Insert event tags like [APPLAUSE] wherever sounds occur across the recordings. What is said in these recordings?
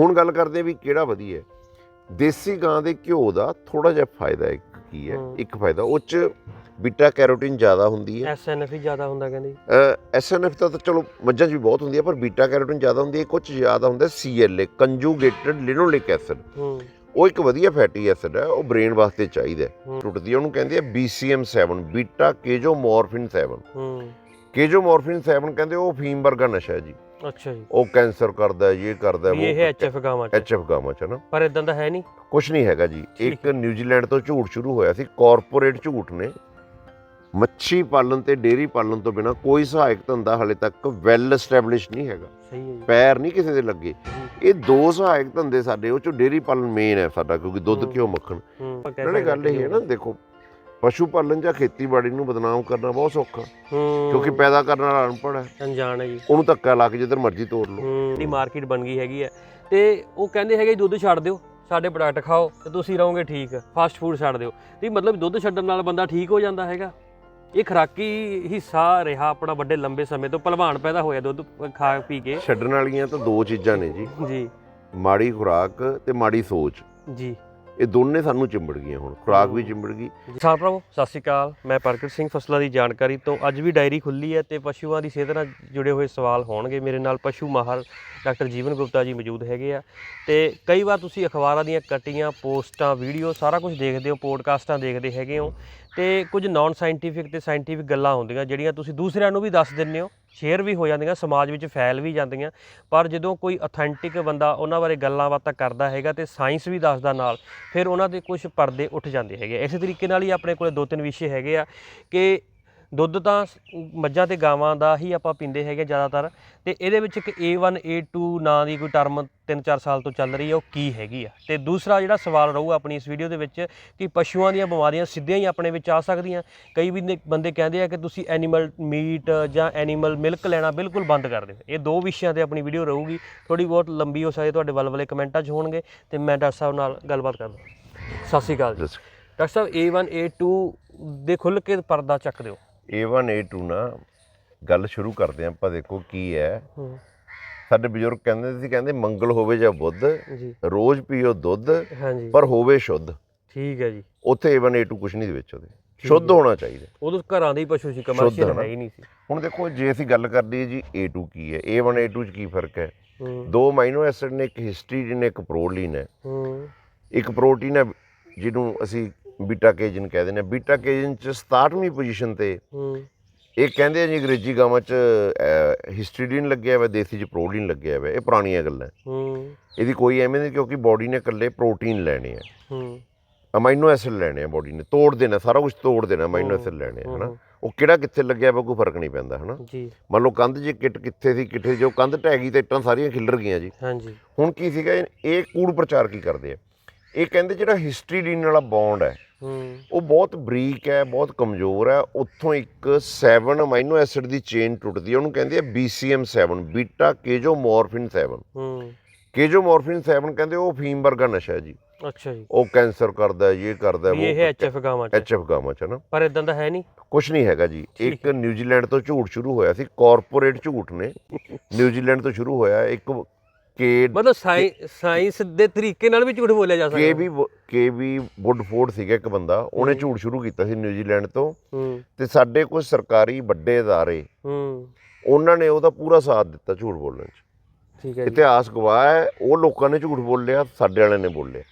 ਹੁਣ ਗੱਲ ਕਰਦੇ ਆ ਵੀ ਕਿਹੜਾ ਵਧੀਆ ਹੈ। ਦੇਸੀ ਗਾਂ ਦੇ ਘਿਓ ਦਾ ਥੋੜਾ ਜਿਹਾ ਫਾਇਦਾ ਇੱਕ ਕੀ ਹੈ। ਇੱਕ ਫਾਇਦਾ ਉਹ ਚ ਬੀਟਾ ਕੈਰੋਟਿਨ ਜ਼ਿਆਦਾ ਹੁੰਦੀ ਹੈ। ਐਸਐਨਐਫ ਹੀ ਜ਼ਿਆਦਾ ਹੁੰਦਾ ਕਹਿੰਦੇ ਐਸਐਨਐਫ ਤਾਂ ਤਾਂ ਚਲੋ ਮੱਝਾਂ 'ਚ ਵੀ ਬਹੁਤ ਹੁੰਦੀ ਹੈ ਪਰ ਬੀਟਾ ਕੈਰੋਟਿਨ ਜ਼ਿਆਦਾ ਹੁੰਦੀ ਹੈ ਕੁਝ ਜ਼ਿਆਦਾ ਹੁੰਦਾ ਸੀਐਲਏ ਕੰਜੂਗੇਟਡ ਲਿਨੋਲਿਕ ਐਸਿਡ ਹੂੰ। ਉਹ ਇੱਕ ਵਧੀਆ ਫੈਟੀ ਐਸਿਡ ਹੈ ਉਹ ਬ੍ਰੇਨ ਵਾਸਤੇ ਚਾਹੀਦਾ ਹੈ। ਹੂੰ। ਟੁੱਟਦੀ ਹੈ ਉਹਨੂੰ ਕਹਿੰਦੇ ਆ BCM7 ਬੀਟਾ ਕੇਜੋਮੋਰਫਿਨ 7 ਹੂੰ। ਕੇਜੋਮੋਰਫਿਨ 7 ਕਹਿੰਦੇ ਉਹ ਫੀਮ ਵਰਗਾ ਨਸ਼ਾ ਹੈ ਜੀ। ਅੱਛਾ ਜੀ। ਉਹ ਕੈਂਸਰ ਕਰਦਾ ਹੈ ਇਹ ਕਰਦਾ ਹੈ ਵੀ ਇਹ ਐਚਐਫ ਗਾਵਾਂ ਚ। ਐਚਐਫ ਗਾਵਾਂ ਚ ਨਾ। ਪਰ ਇਦਾਂ ਦਾ ਹੈ ਨਹੀਂ। ਕੁਝ ਨਹੀਂ ਹੈਗਾ ਜੀ। ਇੱਕ ਨਿਊਜ਼ੀਲੈਂਡ ਤੋਂ ਝੂਠ ਸ਼ੁਰੂ ਹੋਇਆ ਸੀ। ਕਾਰਪੋਰੇਟ ਝੂਠ ਨੇ। ਮੱਛੀ ਪਾਲਣ ਤੇ ਡੇਰੀ ਪਾਲਣ ਤੋਂ ਬਿਨਾ ਕੋਈ ਸਹਾਇਕ ਧੰਦਾ ਹਲੇ ਤੱਕ ਵੈਲ ਐਸਟੈਬਲਿਸ਼ ਨਹੀਂ ਹੈਗਾ। ਸਹੀ ਹੈ ਪੈਰ ਨਹੀਂ ਕਿਸੇ ਦੇ ਲੱਗੇ। ਇਹ ਦੋ ਸਹਾਇਕ ਧੰਦੇ ਸਾਡੇ ਉਹ ਚੋਂ ਡੇਰੀ ਪਾਲਣ ਮੇਨ ਹੈ ਸਾਡਾ ਕਿਉਂਕਿ ਦੁੱਧ। ਘਿਓ ਮੱਖਣ। ਨਾਲੇ ਗੱਲ ਇਹ ਹੈ ਨਾ ਦੇਖੋ ਪਸ਼ੂ ਪਾਲਣ ਜਾਂ ਖੇਤੀਬਾੜੀ ਨੂੰ ਬਦਨਾਮ ਕਰਨਾ ਬਹੁਤ ਸੌਖਾ। ਹੂੰ ਕਿਉਂਕਿ ਪੈਦਾ ਕਰਨ ਵਾਲਾ ਅਨਪੜ੍ਹ ਹੈ। ਅਣਜਾਣ ਹੈ ਜੀ। ਉਹਨੂੰ ਧੱਕਾ ਲਾ ਕੇ ਜਿੱਧਰ ਮਰਜ਼ੀ ਤੋੜ ਲਓ। ਦੀ ਮਾਰਕੀਟ ਬਣ ਗਈ ਹੈਗੀ ਹੈ। ਤੇ ਉਹ ਕਹਿੰਦੇ ਹੈਗੇ ਦੁੱਧ ਛੱਡ ਦਿਓ ਸਾਡੇ ਪ੍ਰੋਡਕਟ ਖਾਓ ਤੇ ਤੁਸੀਂ ਰਹੋਗੇ ਠੀਕ। ਫਾਸਟ ਫੂਡ ਛੱਡ ਦਿਓ। ਤੇ ਮਤਲਬ ਦੁੱਧ ਛੱਡਣ ਨਾਲ ਬੰਦਾ ਠੀਕ ਹੋ ਜਾਂਦਾ ਹੈਗਾ। ਇਹ ਖਰਾਕੀ ਹਿੱਸਾ ਰਿਹਾ ਆਪਣਾ ਵੱਡੇ ਲੰਬੇ ਸਮੇਂ ਤੋਂ ਭਲਵਾਨ ਪੈਦਾ ਹੋਇਆ ਦੁੱਧ ਖਾ ਪੀ ਕੇ। ਛੱਡਣ ਵਾਲੀਆਂ ਤਾਂ ਦੋ ਚੀਜ਼ਾਂ ਨੇ ਜੀ। ਜੀ। ਮਾੜੀ ਖੁਰਾਕ ਤੇ ਮਾੜੀ ਸੋਚ। ਜੀ। ਇਹ ਦੋਨੇ ਸਾਨੂੰ ਚਿੰਬੜ ਗਈਆਂ ਹੁਣ ਖੁਰਾਕ ਵੀ। ਚਿੰਬੜ ਗਈ। ਕਿਸਾਨ ਭਰਾਵੋ ਸਤਿ ਸ਼੍ਰੀ ਅਕਾਲ। ਮੈਂ ਪ੍ਰਗਟ ਸਿੰਘ ਫਸਲਾਂ ਦੀ ਜਾਣਕਾਰੀ ਤੋਂ ਅੱਜ ਵੀ ਡਾਇਰੀ ਖੁੱਲੀ ਹੈ ਤੇ ਪਸ਼ੂਆਂ ਦੀ ਸਿਹਤ ਨਾਲ ਜੁੜੇ ਹੋਏ ਸਵਾਲ ਹੋਣਗੇ। ਮੇਰੇ ਨਾਲ ਪਸ਼ੂ ਮਾਹਰ ਡਾਕਟਰ ਜੀਵਨ ਗੁਪਤਾ ਜੀ ਮੌਜੂਦ ਹੈਗੇ ਆ। ਤੇ ਕਈ ਵਾਰ ਤੁਸੀਂ ਅਖਬਾਰਾਂ ਦੀਆਂ ਕਟੀਆਂ ਪੋਸਟਾਂ ਵੀਡੀਓ ਸਾਰਾ ਕੁਝ ਦੇਖਦੇ ਹੋ ਪੋਡਕਾਸਟਾਂ ਦੇਖਦੇ ਹੈਗੇ ਹੋ ਤੇ ਕੁਝ ਨਾਨ ਸਾਇੰਟੀਫਿਕ ਤੇ ਸਾਇੰਟੀਫਿਕ ਗੱਲਾਂ ਹੁੰਦੀਆਂ ਜਿਹੜੀਆਂ ਤੁਸੀਂ ਦੂਸਰਿਆਂ ਨੂੰ ਵੀ ਦੱਸ ਦਿੰਦੇ ਹੋ। ਸ਼ੇਅਰ ਵੀ ਹੋ ਜਾਂਦੀਆਂ, ਸਮਾਜ ਵਿੱਚ ਫੈਲ ਵੀ ਜਾਂਦੀਆਂ। ਪਰ ਜਦੋਂ ਕੋਈ ਅਥੈਂਟਿਕ ਬੰਦਾ ਉਹਨਾਂ ਬਾਰੇ ਗੱਲਾਂ ਬਾਤਾਂ ਕਰਦਾ ਹੈਗਾ ਤੇ ਸਾਇੰਸ ਵੀ ਦੱਸਦਾ ਨਾਲ, ਫਿਰ ਉਹਨਾਂ ਦੇ ਕੁਝ ਪਰਦੇ ਉੱਠ ਜਾਂਦੇ ਹੈਗੇ ਇਸੇ ਤਰੀਕੇ ਨਾਲ ਹੀ ਆਪਣੇ ਕੋਲੇ ਦੋ ਤਿੰਨ ਵਿਸ਼ੇ ਹੈਗੇ ਆ ਕਿ ਦੁੱਧ ਤਾਂ ਮੱਝਾਂ ਤੇ ਗਾਵਾਂ ਦਾ ਹੀ ਆਪਾਂ ਪੀਂਦੇ ਹੈਗੇ ਜ਼ਿਆਦਾਤਰ। ਤੇ ਇਹਦੇ ਵਿੱਚ ਇੱਕ A1 A2 ਨਾਂ ਦੀ ਕੋਈ ਟਰਮ 3-4 ਸਾਲ ਤੋਂ ਚੱਲ ਰਹੀ ਹੈ ਉਹ ਕੀ ਹੈਗੀ ਆ? ਤੇ ਦੂਸਰਾ ਜਿਹੜਾ ਸਵਾਲ ਰਹੂਗਾ ਆਪਣੀ ਇਸ ਵੀਡੀਓ ਦੇ ਵਿੱਚ ਕਿ ਪਸ਼ੂਆਂ ਦੀਆਂ ਬਿਮਾਰੀਆਂ ਸਿੱਧੀਆਂ ਹੀ ਆਪਣੇ ਵਿੱਚ ਆ ਸਕਦੀਆਂ। ਕਈ ਵੀ ਬੰਦੇ ਕਹਿੰਦੇ ਆ ਕਿ ਤੁਸੀਂ ਐਨੀਮਲ ਮੀਟ ਜਾਂ ਐਨੀਮਲ ਮਿਲਕ ਲੈਣਾ ਬਿਲਕੁਲ ਬੰਦ ਕਰ ਦਿਓ। ਇਹ ਦੋ ਵਿਸ਼ਿਆਂ ਤੇ ਆਪਣੀ ਵੀਡੀਓ ਰਹੂਗੀ। ਥੋੜੀ ਬਹੁਤ ਲੰਬੀ ਹੋ ਸਕਦੀ ਤੁਹਾਡੇ ਵੱਲ ਵਾਲੇ ਕਮੈਂਟਾਂ 'ਚ ਹੋਣਗੇ ਤੇ ਮੈਂ ਡਾਕਟਰ ਸਾਹਿਬ ਨਾਲ ਗੱਲਬਾਤ ਕਰਦਾ ਸਤਿ ਸ਼੍ਰੀ ਅਕਾਲ ਜੀ। ਡਾਕਟਰ ਸਾਹਿਬ A1 A2 ਦੇ ਖੁੱਲ ਕੇ ਪਰਦਾ ਚੱਕ ਦਿਓ। A1 A2 ਨਾ ਗੱਲ ਸ਼ੁਰੂ ਕਰਦੇ ਹਾਂ ਆਪਾਂ ਦੇਖੋ ਕੀ ਹੈ। ਸਾਡੇ ਬਜ਼ੁਰਗ ਕਹਿੰਦੇ ਸੀ ਕਹਿੰਦੇ ਮੰਗਲ ਹੋਵੇ ਜਾਂ ਬੁੱਧ ਰੋਜ਼ ਪੀਓ ਦੁੱਧ ਪਰ ਹੋਵੇ ਸ਼ੁੱਧ। ਠੀਕ ਹੈ ਜੀ। ਉੱਥੇ A1 A2 ਕੁਝ ਨਹੀਂ ਦੇ ਵਿੱਚ ਉਹਦੇ। ਸ਼ੁੱਧ ਹੋਣਾ ਚਾਹੀਦਾ। ਉਦੋਂ ਘਰਾਂ ਦੇ ਹੀ ਪਸ਼ੂ ਸੀ ਕਮਰਸ਼ੀਅਲ। ਹੈ ਹੀ ਨਹੀਂ ਸੀ। ਹੁਣ ਦੇਖੋ ਜੇ ਅਸੀਂ ਗੱਲ ਕਰਦੇ ਜੀ A2 ਕੀ ਹੈ? A1 A2 ਚ ਕੀ ਫ਼ਰਕ ਹੈ? ਦੋ ਅਮਾਈਨੋ ਐਸਿਡ ਨੇ ਇੱਕ ਹਿਸਟੀਡਿਨ ਇੱਕ ਪ੍ਰੋਲੀਨ ਹੂੰ। ਇੱਕ ਪ੍ਰੋਟੀਨ ਹੈ ਜਿਹਨੂੰ ਅਸੀਂ ਬੀਟਾ ਕੇਜਨ ਕਹਿ ਦਿੰਦੇ ਹਾਂ ਬੀਟਾ ਕੇਜਨ ਚ 67ਵੀਂ ਪੋਜੀਸ਼ਨ ਤੇ ਹੂੰ। ਇਹ ਕਹਿੰਦੇ ਆ ਜੀ ਅੰਗਰੇਜ਼ੀ ਗਾਵਾਂ ਚ ਹਿਸਟੀਡਿਨ ਲੱਗਿਆ ਹੋਇਆ ਦੇਸੀ ਚ ਪ੍ਰੋਟੀਨ ਲੱਗਿਆ ਹੋਇਆ ਇਹ ਪੁਰਾਣੀਆਂ ਗੱਲਾਂ ਇਹਦੀ ਕੋਈ ਐਵੇਂ ਨਹੀਂ ਕਿਉਂਕਿ ਬਾਡੀ ਨੇ ਇਕੱਲੇ ਪ੍ਰੋਟੀਨ ਲੈਣੇ ਆ। ਹੂੰ। ਅਮਾਈਨੋ ਐਸਿਡ ਲੈਣੇ ਆ ਬਾਡੀ ਨੇ ਤੋੜ ਦੇਣਾ ਸਾਰਾ ਕੁਝ ਤੋੜ ਦੇਣਾ ਅਮਾਈਨੋ ਐਸਿਡ ਲੈਣੇ ਆ ਹਨਾ? ਉਹ ਕਿਹੜਾ ਕਿੱਥੇ ਲੱਗਿਆ ਵਾ ਕੋਈ ਫ਼ਰਕ ਨਹੀਂ ਪੈਂਦਾ ਹਨਾ? ਜੀ। ਮੰਨ ਲਓ ਕੰਧ 'ਚ ਕਿੱਟ ਕਿੱਥੇ ਸੀ ਕਿੱਥੇ ਜੋ ਕੰਧ ਗਈ ਤੇ ਇੱਟਾਂ ਸਾਰੀਆਂ ਖਿਲਰ ਗਈਆਂ ਜੀ। ਹਾਂਜੀ। ਹੁਣ ਕੀ ਸੀਗਾ ਇਹ ਕੂੜ ਪ੍ਰਚਾਰ ਕੀ ਕਰਦੇ ਆ? ਇਹ ਕਹਿੰਦੇ ਜਿਹੜਾ ਹਿਸਟਰੀਡੀਨ ਵਾਲਾ ਬੌਂਡ ਹੈ ਉਹ ਬਹੁਤ ਬਰੀਕ ਹੈ ਬਹੁਤ ਕਮਜ਼ੋਰ ਹੈ। ਉੱਥੋਂ ਇੱਕ 7 ਅਮਾਈਨੋ ਐਸਿਡ ਦੀ ਚੇਨ ਟੁੱਟਦੀ ਹੈ ਉਹਨੂੰ ਕਹਿੰਦੇ ਆ BCM7 ਬੀਟਾ ਕੇਜੋਮੋਰਫਿਨ 7 ਹੂੰ। ਕੇਜੋਮੋਰਫਿਨ 7 ਕਹਿੰਦੇ ਉਹ ਫੀਮ ਵਰਗਾ ਨਸ਼ਾ ਹੈ ਜੀ। ਅੱਛਾ ਜੀ। ਉਹ ਕੈਂਸਰ ਕਰਦਾ ਹੈ ਇਹ ਕਰਦਾ ਹੈ ਵੀ ਇਹ ਉਹ ਐਚਐਫ ਗਾਵਾਂ ਚ ਐਚਐਫ ਗਾਵਾਂ ਚ ਨਾ। ਪਰ ਇਦਾਂ ਦਾ ਹੈ ਨਹੀਂ। ਕੁਝ ਨਹੀਂ ਹੈਗਾ ਜੀ। ਇੱਕ ਨਿਊਜ਼ੀਲੈਂਡ ਤੋਂ ਝੂਠ ਸ਼ੁਰੂ ਹੋਇਆ ਸੀ ਕਾਰਪੋਰੇਟ ਝੂਠ ਨੇ। [LAUGHS] ਨਿਊਜ਼ੀਲੈਂਡ ਤੋਂ ਸ਼ੁਰੂ ਹੋਇਆ ਇੱਕ ਕੇ ਮਤਲਬ ਸਾਇੰਸ ਦੇ ਤਰੀਕੇ ਨਾਲ ਵੀ ਝੂਠ ਬੋਲਿਆ ਜਾ ਸਕਦਾ ਕੇ ਵੀ ਕੇ ਵੀ ਵੁੱਡਫੋਰਡ ਸੀਗਾ ਇੱਕ ਬੰਦਾ ਉਹਨੇ ਝੂਠ ਸ਼ੁਰੂ ਕੀਤਾ ਸੀ ਨਿਊਜ਼ੀਲੈਂਡ ਤੋਂ ਹੂੰ ਤੇ ਸਾਡੇ ਕੁਝ ਸਰਕਾਰੀ ਵੱਡੇ ادارے ਹੂੰ ਉਹਨਾਂ ਨੇ ਉਹਦਾ ਪੂਰਾ ਸਾਥ ਦਿੱਤਾ ਝੂਠ ਬੋਲਣ 'ਚ ਠੀਕ ਹੈ ਜੀ ਇਤਿਹਾਸ ਗਵਾਹ ਹੈ ਉਹ ਲੋਕਾਂ ਨੇ ਝੂਠ ਬੋਲਿਆ ਸਾਡੇ ਵਾਲਿਆਂ ਨੇ ਬੋਲਿਆ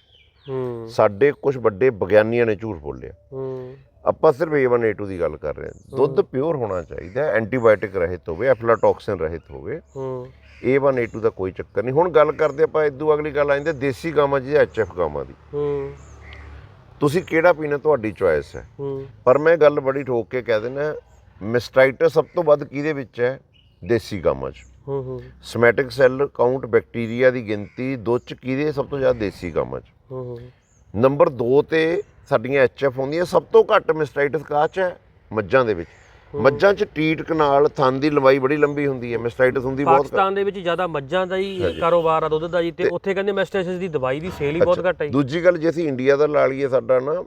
ਹੂੰ ਸਾਡੇ ਕੁਝ ਵੱਡੇ ਵਿਗਿਆਨੀਆਂ ਨੇ ਝੂਠ ਬੋਲਿਆ ਹੂੰ ਆਪਾਂ ਸਿਰਫ A1 A2 ਦੀ ਗੱਲ ਕਰ ਰਹੇ ਹਾਂ ਦੁੱਧ ਪਿਓਰ ਹੋਣਾ ਚਾਹੀਦਾ ਹੈ ਐਂਟੀਬਾਇਓਟਿਕ ਰਹਿਤ ਹੋਵੇ ਐਫਲਾਟੌਕਸਿਨ ਰਹਿਤ ਹੋਵੇ ਹੂੰ A1 A2 ਦਾ ਕੋਈ ਚੱਕਰ ਨਹੀਂ। ਹੁਣ ਗੱਲ ਕਰਦੇ ਆਪਾਂ ਇਦੋਂ ਅਗਲੀ ਗੱਲ ਆਇੰਦੇ ਦੇਸੀ ਗਾਵਾਂ ਜੀ ਐਚਐਫ ਗਾਵਾਂ ਦੀ। ਹੂੰ। ਤੁਸੀਂ ਕਿਹੜਾ ਪੀਣਾ ਤੁਹਾਡੀ ਚੁਆਇਸ ਹੈ? ਹੂੰ। ਪਰ ਮੈਂ ਗੱਲ ਬੜੀ ਠੋਕ ਕੇ ਕਹਿ ਦਿੰਦਾ ਮਿਸਟਾਈਟਸ ਸਭ ਤੋਂ ਵੱਧ ਕਿਹਦੇ ਵਿੱਚ ਹੈ? ਦੇਸੀ ਗਾਵਾਂ 'ਚ। ਹੂੰ ਹੂੰ। ਸਮੈਟਿਕ ਸੈੱਲ ਕਾਊਂਟ ਬੈਕਟੀਰੀਆ ਦੀ ਗਿਣਤੀ ਦੁੱਧ 'ਚ ਕਿਹਦੇ ਸਭ ਤੋਂ ਜ਼ਿਆਦਾ ਦੇਸੀ ਗਾਵਾਂ 'ਚ। ਹੂੰ ਹੂੰ। ਨੰਬਰ 2 ਤੇ ਸਾਡੀਆਂ ਐਚਐਫ ਹੁੰਦੀਆਂ ਸਭ ਤੋਂ ਘੱਟ ਮਿਸਟਾਈਟਸ ਕਾਹ 'ਚ ਹੈ? ਮੱਝਾਂ ਦੇ ਵਿੱਚ। ਮੱਝਾਂ 'ਚ ਟੀਟਕ ਨਾਲ ਥਣ ਦੀ ਲੰਬਾਈ ਬੜੀ ਲੰਬੀ ਹੁੰਦੀ ਹੈ ਮਿਸਟਾਈਟਸ ਹੁੰਦੀ ਬਹੁਤ। ਪਾਕਿਸਤਾਨ ਦੇ ਵਿੱਚ ਜ਼ਿਆਦਾ ਮੱਝਾਂ ਦਾ ਹੀ ਕਾਰੋਬਾਰ ਆ ਦੁੱਧ ਦਾ ਜੀ ਤੇ ਉੱਥੇ ਕਹਿੰਦੇ ਮੈਸਟੇਸਿਸ ਦੀ ਦਵਾਈ ਦੀ ਸੇਲ ਹੀ ਬਹੁਤ ਘੱਟ ਹੈ। ਦੂਜੀ ਗੱਲ ਜੇ ਅਸੀਂ ਇੰਡੀਆ ਦਾ ਲਾ ਲਈਏ ਸਾਡਾ ਨਾ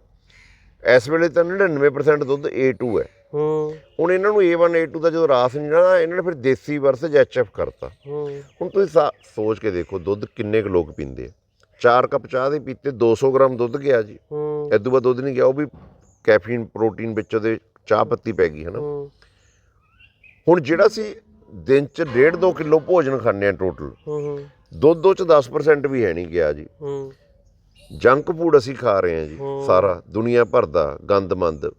ਇਸ ਵੇਲੇ ਤਾਂ 99% ਦੁੱਧ A2 ਹੈ। ਹੂੰ। ਹੁਣ ਇਹਨਾਂ ਨੂੰ A1 A2 ਦਾ ਜਦੋਂ ਰਾਸ ਨਹੀਂ ਨਾ ਇਹਨਾਂ ਨੇ ਫਿਰ ਦੇਸੀ ਵਰਸਜ HF ਕਰਤਾ। ਹੂੰ। ਹੁਣ ਤੁਸੀਂ ਸੋਚ ਕੇ ਦੇਖੋ ਦੁੱਧ ਕਿੰਨੇ ਕੁ ਲੋਕ ਪੀਂਦੇ ਆ। 4 ਕੱਪ ਚਾਹ ਦੇ ਪੀਤੇ 200 ਗ੍ਰਾਮ ਦੁੱਧ ਗਿਆ ਜੀ। ਹੂੰ। ਇਦੋਂ ਬਾਅਦ ਦੁੱਧ ਨਹੀਂ ਗਿਆ ਉਹ ਵੀ ਕੈਫੀਨ ਪ੍ਰੋਟੀਨ ਵਿੱਚ ਉਹਦੇ ਚਾਹ ਪੱਤੀ ਪੈ ਗਈ ਹੈ ਨਾ ਹੂੰ। ਹੁਣ ਜਿਹੜਾ ਸੀ ਦਿਨ ਚ 1.5 2 ਕਿਲੋ ਭੋਜਨ ਖਾਂਦੇ ਆ ਟੋਟਲ ਹੂੰ ਦੁੱਧ ਉਹ ਚ 10% ਵੀ ਹੈ ਨਹੀਂ ਗਿਆ ਜੀ। ਹੂੰ। ਜੰਕ ਫੂਡ ਅਸੀਂ ਖਾ ਰਹੇ ਹਾਂ ਜੀ। ਸਾਰਾ ਦੁਨੀਆ ਭਰ ਦਾ ਗੰਦਮੰਦ।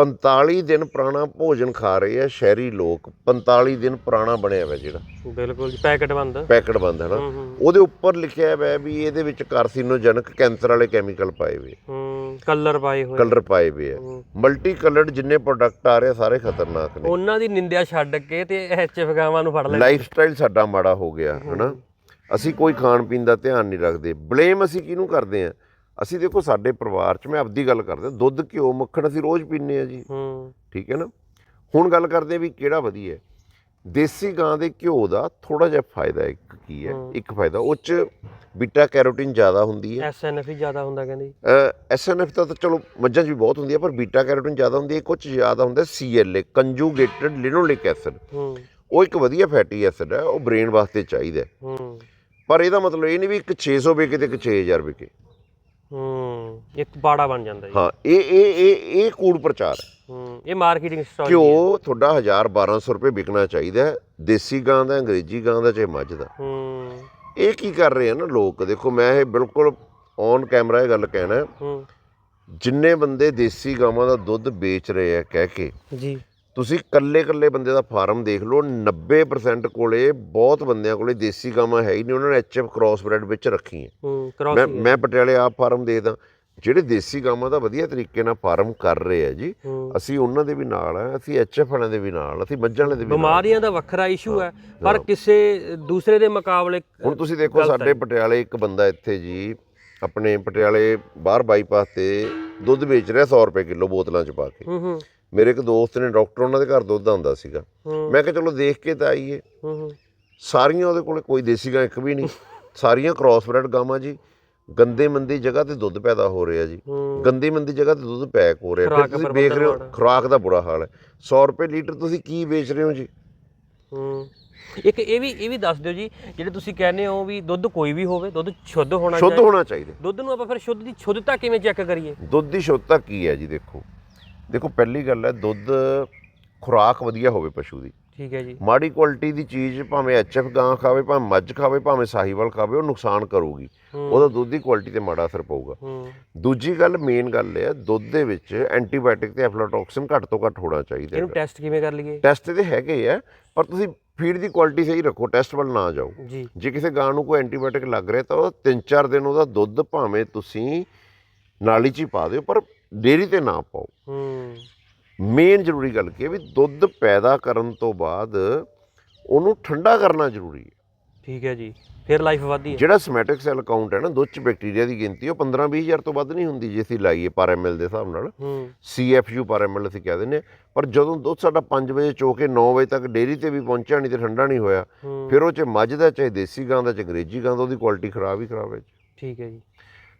45 ਦਿਨ ਪੁਰਾਣਾ ਭੋਜਨ ਖਾ ਰਹੇ ਆ ਸ਼ਹਿਰੀ ਲੋਕ। 45 ਦਿਨ ਪੁਰਾਣਾ ਬਣਿਆ ਹੋਇਆ ਜਿਹੜਾ। ਬਿਲਕੁਲ ਜੀ ਪੈਕਟ ਬੰਦ। ਪੈਕਟ ਬੰਦ ਹੈ ਨਾ ਉਹਦੇ ਉੱਪਰ ਲਿਖਿਆ ਹੋਇਆ ਵੀ ਇਹਦੇ ਵਿੱਚ ਕਾਰਸੀਨੋਜਨਕ ਕੈਂਸਰ ਵਾਲੇ ਕੈਮੀਕਲ ਪਾਏ ਹੋਏ। ਹੂੰ ਕਲਰ ਪਾਏ ਹੋਏ। ਕਲਰ ਪਾਏ ਹੋਏ ਆ। ਮਲਟੀ ਕਲਰਡ ਜਿੰਨੇ ਪ੍ਰੋਡਕਟ ਆ ਰਹੇ ਸਾਰੇ ਖਤਰਨਾਕ ਨੇ। ਉਹਨਾਂ ਦੀ ਨਿੰਦਿਆ ਛੱਡ ਕੇ ਤੇ ਐਚਐਫ ਗਾਵਾਂ ਨੂੰ ਫੜ ਲੈ ਲਾਈਫ ਸਟਾਈਲ ਸਾਡਾ ਮਾੜਾ ਹੋ ਗਿਆ ਹਨਾ? ਅਸੀਂ ਕੋਈ ਖਾਣ ਪੀਣ ਦਾ ਧਿਆਨ ਨਹੀਂ ਰੱਖਦੇ। ਬਲੇਮ ਅਸੀਂ ਕਿਹਨੂੰ ਕਰਦੇ ਆ? ਅਸੀਂ ਦੇਖੋ ਸਾਡੇ ਪਰਿਵਾਰ 'ਚ ਮੈਂ ਆਪਦੀ ਗੱਲ ਕਰਦਾ ਦੁੱਧ ਘਿਓ ਮੱਖਣ ਅਸੀਂ ਰੋਜ਼ ਪੀਂਦੇ ਆ ਜੀ। ਹੂੰ। ਠੀਕ ਹੈ ਨਾ? ਹੁਣ ਗੱਲ ਕਰਦੇ ਆ ਵੀ ਕਿਹੜਾ ਵਧੀਆ ਹੈ। ਦੇਸੀ ਗਾਂ ਦੇ ਘਿਓ ਦਾ ਥੋੜਾ ਜਿਹਾ ਫਾਇਦਾ ਇੱਕ ਕੀ ਹੈ। ਇੱਕ ਫਾਇਦਾ ਉਹ 'ਚ ਬੀਟਾ ਕੈਰੋਟਿਨ ਜ਼ਿਆਦਾ ਹੁੰਦੀ ਹੈ। ਐਸਐਨਐਫ ਹੀ ਜ਼ਿਆਦਾ ਹੁੰਦਾ ਕਹਿੰਦੇ ਐਸਐਨਐਫ ਤਾਂ ਤਾਂ ਚਲੋ ਮੱਝਾਂ 'ਚ ਵੀ ਬਹੁਤ ਹੁੰਦੀ ਹੈ ਪਰ ਬੀਟਾ ਕੈਰੋਟਿਨ ਜ਼ਿਆਦਾ ਹੁੰਦੀ ਹੈ ਕੁਝ ਜ਼ਿਆਦਾ ਹੁੰਦਾ ਸੀਐਲਏ ਕੰਜੂਗੇਟਡ ਲਿਨੋਲਿਕ ਐਸਿਡ। ਹੂੰ। ਉਹ ਇੱਕ ਵਧੀਆ ਫੈਟੀ ਐਸਿਡ ਹੈ ਉਹ ਬ੍ਰੇਨ ਵਾਸਤੇ ਚਾਹੀਦਾ ਹੈ। ਹੂੰ। ਪਰ ਇਹਦਾ ਮਤਲਬ ਇਹ ਨਹੀਂ ਵੀ ਇੱਕ 600 ਵਿਕੇ ਤੇ ਇੱਕ 6000 ਵਿਕੇ। ਹੂੰ। ਇੱਕ ਬਾੜਾ ਬਣ ਜਾਂਦਾ ਜੀ। ਹਾਂ ਇਹ ਇਹ ਇਹ ਇਹ ਕੂੜ ਪ੍ਰਚਾਰ ਹੈ। ਹੂੰ ਇਹ ਮਾਰਕੀਟਿੰਗ ਸਟ੍ਰੈਟਜੀ ਘਿਓ ਤੁਹਾਡਾ 1000 1200 ਰੁਪਏ ਵਿਕਣਾ ਚਾਹੀਦਾ ਹੈ। ਦੇਸੀ ਗਾਂ ਦਾ ਅੰਗਰੇਜ਼ੀ ਗਾਂ ਦਾ ਚਾਹੇ ਮੱਝ ਦਾ। ਹੂੰ। ਇਹ ਕੀ ਕਰ ਰਹੇ ਆ ਨਾ ਲੋਕ? ਦੇਖੋ ਮੈਂ ਇਹ ਬਿਲਕੁਲ ਔਨ ਕੈਮਰਾ ਇਹ ਗੱਲ ਕਹਿਣਾ ਹੈ। ਹੂੰ। ਜਿੰਨੇ ਬੰਦੇ ਦੇਸੀ ਗਾਵਾਂ ਦਾ ਦੁੱਧ ਵੇਚ ਰਹੇ ਆ ਕਹਿ ਕੇ ਜੀ। ਤੁਸੀਂ ਕੱਲੇ ਕੱਲੇ ਬੰਦੇ ਦਾ ਫਾਰਮ ਦੇਖ ਲਓ 90% ਕੋਲੇ ਬਹੁਤ ਬੰਦਿਆਂ ਕੋਲੇ ਦੇਸੀ ਗਾਵਾਂ ਹੈ ਹੀ ਨਹੀਂ ਉਹਨਾਂ ਨੇ ਐਚਐਫ ਕ੍ਰਾਸ ਬ੍ਰੈਡ ਵਿੱਚ ਰੱਖੀ ਹੈ ਮੈਂ ਮੈਂ ਪਟਿਆਲੇ ਆਪ ਫਾਰਮ ਦੇਖਦਾ ਜਿਹੜੇ ਦੇਸੀ ਗਾਵਾਂ ਦਾ ਵਧੀਆ ਤਰੀਕੇ ਨਾਲ ਫਾਰਮ ਕਰ ਰਹੇ ਆ ਜੀ ਅਸੀਂ ਉਹਨਾਂ ਦੇ ਵੀ ਨਾਲ ਆ ਅਸੀਂ ਐਚਐਫ ਵਾਲਿਆਂ ਦੇ ਵੀ ਨਾਲ ਅਸੀਂ ਮੱਝਾਂ ਵਾਲਿਆਂ ਦੇ ਵੀ ਬਿਮਾਰੀਆਂ ਦਾ ਵੱਖਰਾ ਇਸ਼ੂ ਹੈ ਪਰ ਕਿਸੇ ਦੂਸਰੇ ਦੇ ਮੁਕਾਬਲੇ ਹੁਣ ਤੁਸੀਂ ਦੇਖੋ। ਸਾਡੇ ਪਟਿਆਲੇ ਇੱਕ ਬੰਦਾ ਇੱਥੇ ਜੀ ਆਪਣੇ ਪਟਿਆਲੇ ਬਾਹਰ ਬਾਈਪਾਸ ਤੇ ਦੁੱਧ ਵੇਚ ਰਿਹਾ 100 ਰੁਪਏ ਕਿਲੋ ਬੋਤਲਾਂ 'ਚ ਪਾ ਕੇ। ਹੂੰ ਹੂੰ। ਮੇਰੇ ਇੱਕ ਦੋਸਤ ਨੇ ਡਾਕਟਰ ਉਹਨਾਂ ਦੇ ਘਰ ਦੁੱਧ ਆਉਂਦਾ ਸੀਗਾ। ਮੈਂ ਕਿਹਾ ਚਲੋ ਦੇਖ ਕੇ ਤਾਂ ਆਈਏ। ਸਾਰੀਆਂ ਉਹਦੇ ਕੋਲੇ ਕੋਈ ਦੇਸੀ ਗਾਂ ਇੱਕ ਵੀ ਨਹੀਂ। ਸਾਰੀਆਂ ਕ੍ਰਾਸ ਬ੍ਰੈਡ ਗਾਵਾਂ ਜੀ। ਗੰਦੇ ਮੰਦੀ ਜਗ੍ਹਾ ਤੇ ਦੁੱਧ ਪੈਦਾ ਹੋ ਰਿਹਾ ਜੀ। ਗੰਦੀ ਮੰਦੀ ਜਗ੍ਹਾ ਤੇ ਦੁੱਧ ਪੈਕ ਹੋ ਰਿਹਾ। ਫਿਰ ਤੁਸੀਂ ਵੇਖ ਰਹੇ ਹੋ ਖੁਰਾਕ ਦਾ ਬੁਰਾ ਹਾਲ ਹੈ। 100 ਰੁਪਏ ਲੀਟਰ ਤੁਸੀਂ ਕੀ ਵੇਚ ਰਹੇ ਹੋ ਜੀ? ਇੱਕ ਇਹ ਵੀ ਇਹ ਵੀ ਦੱਸ ਦਿਓ ਜੀ ਜਿਹੜੇ ਤੁਸੀਂ ਕਹਿੰਦੇ ਹੋ ਵੀ ਦੁੱਧ ਕੋਈ ਵੀ ਹੋਵੇ ਦੁੱਧ ਸ਼ੁੱਧ ਹੋਣਾ ਸ਼ੁੱਧ ਚਾਹੀਦਾ ਹੋਣਾ ਚਾਹੀਦਾ। ਦੁੱਧ ਨੂੰ ਆਪਾਂ ਫਿਰ ਸ਼ੁੱਧ ਦੀ ਸ਼ੁੱਧਤਾ ਕਿਵੇਂ ਚੈੱਕ ਕਰੀਏ? ਦੁੱਧ ਦੀ ਸ਼ੁੱਧਤਾ ਕੀ ਹੈ ਜੀ ਦੇਖੋ। ਦੇਖੋ ਪਹਿਲੀ ਗੱਲ ਹੈ ਦੁੱਧ ਖੁਰਾਕ ਵਧੀਆ ਹੋਵੇ ਪਸ਼ੂ ਦੀ। ਠੀਕ ਹੈ ਜੀ। ਮਾੜੀ ਕੁਆਲਿਟੀ ਦੀ ਚੀਜ਼ ਭਾਵੇਂ ਐਚਐਫ ਗਾਂ ਖਾਵੇ ਭਾਵੇਂ ਮੱਝ ਖਾਵੇ ਭਾਵੇਂ ਸਾਹੀਵਾਲ ਖਾਵੇ ਉਹ ਨੁਕਸਾਨ ਕਰੂਗੀ। ਉਹਦਾ ਦੁੱਧ ਦੀ ਕੁਆਲਿਟੀ ਤੇ ਮਾੜਾ ਅਸਰ ਪਊਗਾ। ਦੂਜੀ ਗੱਲ ਮੇਨ ਗੱਲ ਇਹ ਹੈ ਦੁੱਧ ਦੇ ਵਿੱਚ ਐਂਟੀਬਾਇਓਟਿਕ ਤੇ ਐਫਲਾਟੌਕਸਿਨ ਘੱਟ ਤੋਂ ਘੱਟ ਹੋਣਾ ਚਾਹੀਦਾ ਇਹਨੂੰ ਟੈਸਟ ਕਿਵੇਂ ਕਰ ਲਈਏ? ਟੈਸਟ ਤੇ ਹੈਗੇ ਆ ਪਰ ਤੁਸੀਂ ਫੀਡ ਦੀ ਕੁਆਲਿਟੀ ਸਹੀ ਰੱਖੋ ਟੈਸਟ ਵੱਲ ਨਾ ਜਾਓ। ਜੀ। ਜੇ ਕਿਸੇ ਗਾਂ ਨੂੰ ਕੋਈ ਐਂਟੀਬਾਇਓਟਿਕ ਲੱਗ ਰਿਹਾ ਤਾਂ ਉਹ 3-4 ਦਿਨ ਉਹਦਾ ਦੁੱਧ ਭਾਵੇਂ ਤੁਸੀਂ ਨਾਲੀ 'ਚ ਹੀ ਪਾ ਦਿਓ ਪਰ ਡੇਰੀ ਤੇ ਨਾ ਪਾਓ। ਹੂੰ। ਮੇਨ ਜ਼ਰੂਰੀ ਗੱਲ ਕੀ ਹੈ ਵੀ ਦੁੱਧ ਪੈਦਾ ਕਰਨ ਤੋਂ ਬਾਅਦ ਉਹਨੂੰ ਠੰਡਾ ਕਰਨਾ ਜ਼ਰੂਰੀ ਹੈ। ਠੀਕ ਹੈ ਜੀ ਫਿਰ ਲਾਈਫ ਵਧਦੀ ਹੈ। ਜਿਹੜਾ ਸਮੈਟਿਕ ਸੈੱਲ ਕਾਊਂਟ ਹੈ ਨਾ ਦੁੱਧ 'ਚ ਬੈਕਟੀਰੀਆ ਦੀ ਗਿਣਤੀ ਉਹ 15-20 ਹਜ਼ਾਰ ਤੋਂ ਵੱਧ ਨਹੀਂ ਹੁੰਦੀ ਜੇ ਅਸੀਂ ਲਾਈਏ ਪਰ ਐਮਐਲ ਦੇ ਹਿਸਾਬ ਨਾਲ। CFU ਪਰ ਐਮਐਲ ਅਸੀਂ ਕਹਿ ਦਿੰਦੇ ਹਾਂ। ਪਰ ਜਦੋਂ ਦੁੱਧ ਸਾਡਾ 5 ਵਜੇ ਚੋ ਕੇ 9 ਵਜੇ ਤੱਕ ਡੇਅਰੀ ਤੇ ਵੀ ਪਹੁੰਚਿਆ ਨਹੀਂ ਤੇ ਠੰਡਾ ਨਹੀਂ ਹੋਇਆ ਫਿਰ ਉਹ 'ਚ ਮੱਝ ਦਾ ਚਾਹੇ ਦੇਸੀ ਗਾਂ ਦਾ ਚਾਹੇ ਅੰਗਰੇਜ਼ੀ ਗਾਂ ਦਾ ਉਹਦੀ ਕੁਆਲਿਟੀ ਖਰਾਬ ਹੀ ਖਰਾਬ ਹੈ। ਠੀਕ ਹੈ ਜੀ।